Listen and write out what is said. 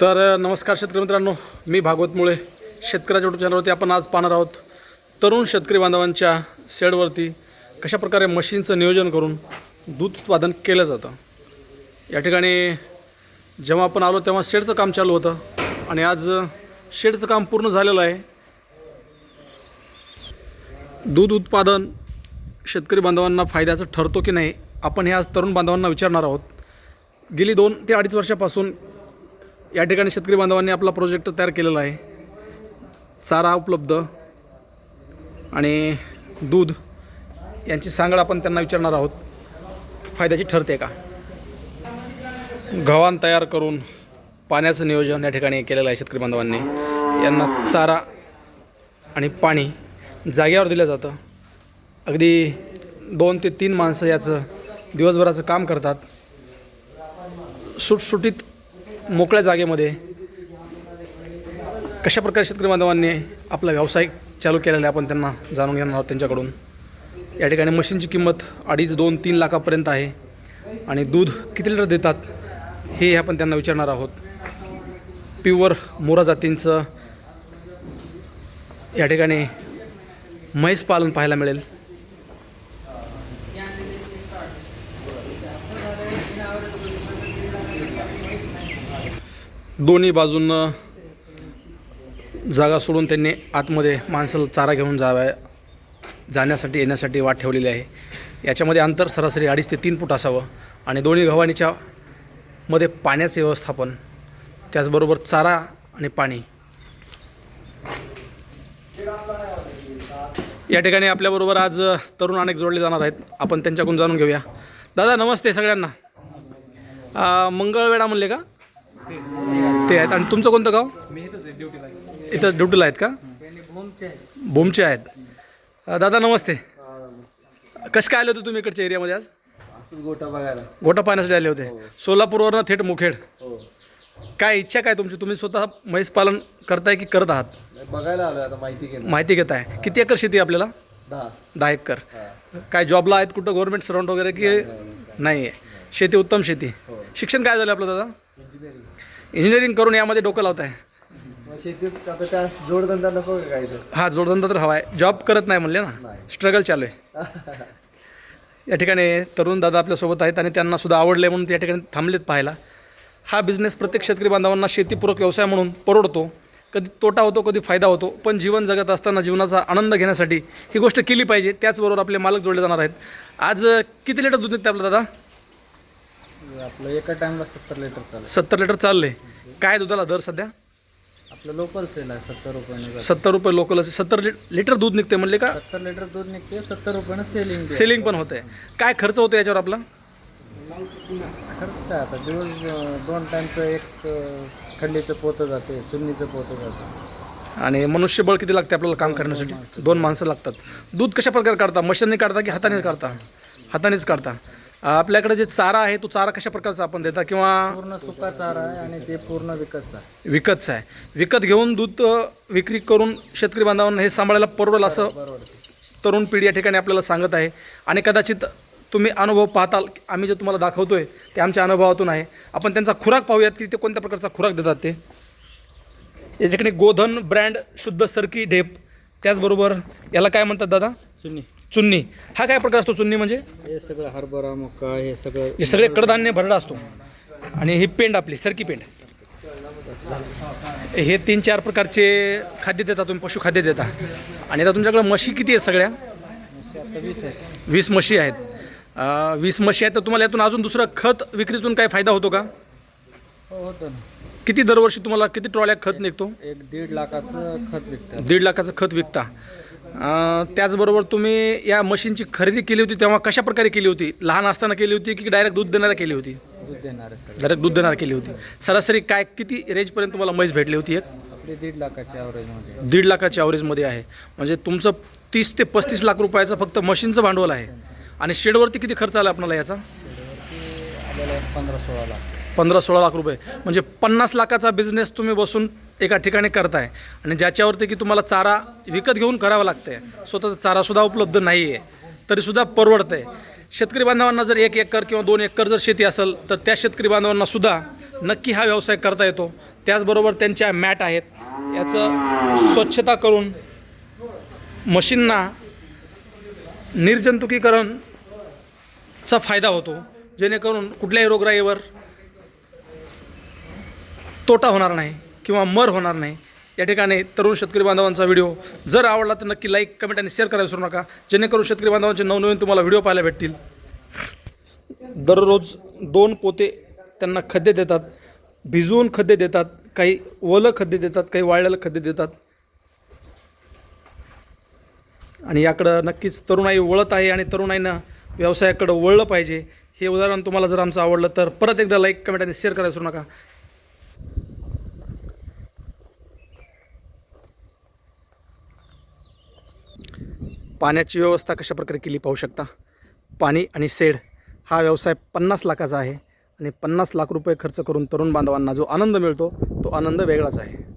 तर नमस्कार शेतकरी मित्रांनो. मी भागवत मुळे. शेतकऱ्याच्या यूट्यूब चॅनलवरती आपण आज पाहणार आहोत. तरुण शेतकरी बांधवांच्या शेडवरती कशा प्रकारे मशीनचं नियोजन करून दूध उत्पादन केलं जातं. या ठिकाणी जेव्हा आपण आलो तेव्हा शेडचं काम चालू होतं आणि आज शेडचं काम पूर्ण झालेलं आहे. दूध उत्पादन शेतकरी बांधवांना फायद्याचं ठरतो की नाही आपण हे आज तरुण बांधवांना विचारणार आहोत. गेली दोन ते अडीच वर्षापासून या ठिकाणी शेतकरी बांधवांनी आपला प्रोजेक्ट तयार केलेला आहे. चारा उपलब्ध आणि दूध यांची सांगड आपण त्यांना विचारणार आहोत. फायद्याची ठरते का? गव्हाण तयार करून पाण्याचं नियोजन या ठिकाणी केलेलं आहे शेतकरी बांधवांनी. यांना चारा आणि पाणी जाग्यावर दिलं जातं. अगदी दोन ते तीन माणसं याचं दिवसभराचं काम करतात. सुटसुटीत मोकळ्या जागेमध्ये कशा प्रकारे शेतकरी बांधवांनी आपला व्यवसाय चालू केलेला आहे आपण त्यांना जाणून घेणार आहोत त्यांच्याकडून. या ठिकाणी मशीनची किंमत अडीच दोन तीन लाखापर्यंत आहे आणि दूध किती लिटर देतात हे आपण त्यांना विचारणार आहोत. प्युअर मोरा जातींचं या ठिकाणी म्हैस पालन पाहायला मिळेल. दोन्ही बाजूंनं जागा सोडून त्यांनी आतमध्ये माणसाला चारा घेऊन जावा जाण्यासाठी येण्यासाठी वाट ठेवलेली आहे. याच्यामध्ये अंतर सरासरी अडीच ते तीन फूट असावं आणि दोन्ही गव्हाणीच्या मध्ये पाण्याचे व्यवस्थापन त्याचबरोबर चारा आणि पाणी. या ठिकाणी आपल्याबरोबर आज तरुण अनेक जोडले जाणार आहेत. आपण त्यांच्याकडून जाणून घेऊया. दादा नमस्ते सगळ्यांना. आ, मंगळवेढा म्हणले का? ते. आहेत. आणि तुमचं कोणतं गाव? मी इथंच आहे ड्युटीला इथं ड्युटीला आहेत का? भूमचे आहेत. अ, दादा नमस्ते. कसं काय आले होते तुम्ही इकडच्या एरियामध्ये आज? असंच गोटा बघायला. गोटा पाहण्यासाठी आले होते. सोलापूरवरनं थेट मुखेड. हो. काय इच्छा काय तुमची? तुम्ही स्वतः म्हैस पालन करताय की करत आहात? बघायला आलोय आता माहिती घेणं माहिती घेत आहे. किती एकर शेती आहे आपल्याला? दहा. दहा एकर. हा. काय जॉबला आहेत कुठं? गव्हर्नमेंट सराउंड वगैरे की नाही आहे शेती उत्तम शेती. हो. शिक्षण काय झालं आपलं दादा? इंजिनिअरिंग करून यामध्ये डोकं लावत आहे मग शेतीत आता त्या जोडधंदा नको का काय तर हा जोडधंदा तर हवा आहे जॉब करत नाही म्हणले ना. नाही. स्ट्रगल चालू आहे. या ठिकाणी तरुण दादा आपल्यासोबत आहेत आणि त्यांना सुद्धा आवडले म्हणून या ठिकाणी थांबलेत पाहायला. हा बिझनेस प्रत्येक शेतकरी बांधवांना शेतीपूरक व्यवसाय म्हणून परवडतो. कधी तोटा होतो कधी फायदा होतो. पण जीवन जगत असताना जीवनाचा आनंद घेण्यासाठी ही गोष्ट केली पाहिजे. त्याचबरोबर आपले मालक जोडले जाणार आहेत. आज अ, किती लिटर दूध निघते आपलं दादा? आपलं एका टाइमला सत्तर लिटर चालेल सत्तर लिटर चालले. काय दुधाला दर सध्या? आपलं लोकल सेल आहे सत्तर रुपयाने सत्तर रुपये लोकल असे. सत्तर लि लिटर दूध निघते म्हणले का? सत्तर लिटर दूध निघते सत्तर रुपयानं सेलिंग सेलिंग पण होते काय खर्च होतो याच्यावर आपला? खर्च काय आता? दिवस अं, दोन टाइमचं एक अं, खंडीचं पोतं जाते चुन्नीचं पोतं जाते. आणि मनुष्यबळ किती लागते आपल्याला काम करण्यासाठी? दोन माणसं लागतात. दूध कशा प्रकारे काढता? मशीनने काढता की हाताने काढता? हातानेच काढता. आपल्याकडे जे चारा आहे तो चारा कशा प्रकारचा आपण देता किंवा पूर्ण सुका चारा आहे आणि ते पूर्ण विकतचा आहे. विकतचा आहे. विकत घेऊन दूध अ, विक्री करून शेतकरी बांधवांना हे सांभाळायला परवडेल असं तरुण पिढी या ठिकाणी आपल्याला सांगत आहे. आणि कदाचित तुम्ही अनुभव पाहताल आम्ही जे तुम्हाला दाखवतोय ते आमच्या अनुभवातून आहे. आपण त्यांचा खुराक पाहूयात की ते कोणत्या प्रकारचा खुराक देतात ते. या ठिकाणी गोधन ब्रँड शुद्ध सरकी ढेप त्याचबरोबर याला काय म्हणतात दादा? चुन्नी. हा काय प्रकार असतो चुन्नी म्हणजे? हे सगळं हरभरा मका हे सगळं हे सगळे कडधान्य भरडा असतो. आणि ही पेंड आपली सरकी पेंड. हे तीन चार प्रकारचे खाद्य देता तुम्ही पशुखाद्य देता. आणि आता तुमच्याकडे म्हशी किती आहेत सगळ्या? वीस म्हशी आहेत. अं, वीस म्हशी आहेत तर तुम्हाला यातून अजून दुसरं खत विक्रीतून काय फायदा होतो का? हो होतं ना. किती दरवर्षी तुम्हाला किती ट्रॉल्या खत निघतो? एक दीड लाखाचं खत विकतात. दीड लाखाचं खत विकता. त्याचबरोबर तुम्ही या मशीनची खरेदी केली होती तेव्हा कशा प्रकारे केली होती? लहान असताना केली होती की डायरेक्ट दूध देणाऱ्या केली होती? दूध देणार डायरेक्ट दूध देणाऱ्या केली होती. सरासरी काय किती रेंजपर्यंत तुम्हाला म्हैस भेटली होती एक? आपली दीड लाखाच्या ॲव्हरेजमध्ये दीड लाखाच्या ॲव्हरेजमध्ये आहे. म्हणजे तुमचं तीस ते पस्तीस लाख रुपयाचं फक्त मशीनचं भांडवल आहे. आणि शेडवरती किती खर्च आला आपल्याला याचा? पंधरा सोळा लाख. पंधरा सोळा लाख रुपये. म्हणजे पन्नास लाखाचा बिझनेस तुम्ही बसून एका ठिकाणी करताय. आणि ज्याच्यावरती की तुम्हाला चारा विकत घेऊन करावा आहे स्वतःचा चारासुद्धा उपलब्ध नाही आहे तरीसुद्धा परवडतं आहे शेतकरी बांधवांना जर एक एकर किंवा दोन एकर जर शेती असेल तर त्या शेतकरी बांधवांनासुद्धा नक्की हा व्यवसाय करता येतो. त्याचबरोबर त्यांच्या मॅट आहेत. याचं स्वच्छता करून मशीनना निर्जंतुकीकरणचा फायदा होतो. जेणेकरून कुठल्याही रोगराईवर तोटा होणार नाही. किंवा मर होणार नाही. या ठिकाणी तरुण शेतकरी बांधवांचा व्हिडिओ. जर आवडला तर नक्की लाईक कमेंट आणि शेअर करायला विसरू नका. जेणेकरून शेतकरी बांधवांचे नवनवीन तुम्हाला व्हिडिओ पाहायला भेटतील. दररोज दोन पोते त्यांना खद्दे देतात. भिजवून खद्दे देतात. काही ओलं खद्दे देतात काही वाळलेलं खद्दे देतात. आणि याकडं नक्कीच तरुणाई वळत आहे आणि तरुणाईनं व्यवसायाकडं वळलं पाहिजे. हे उदाहरण तुम्हाला जर आमचं आवडलं तर परत एकदा लाईक कमेंट आणि शेअर करायला विसरू नका. पाण्याची व्यवस्था कशा प्रकारे केली पाहू शकता? पाणी आणि सेड हा व्यवसाय पन्नास लाखाचा आहे आणि पन्नास लाख रुपये खर्च करून तरुण बांधवांना जो आनंद मिळतो तो आनंद वेगळाच आहे.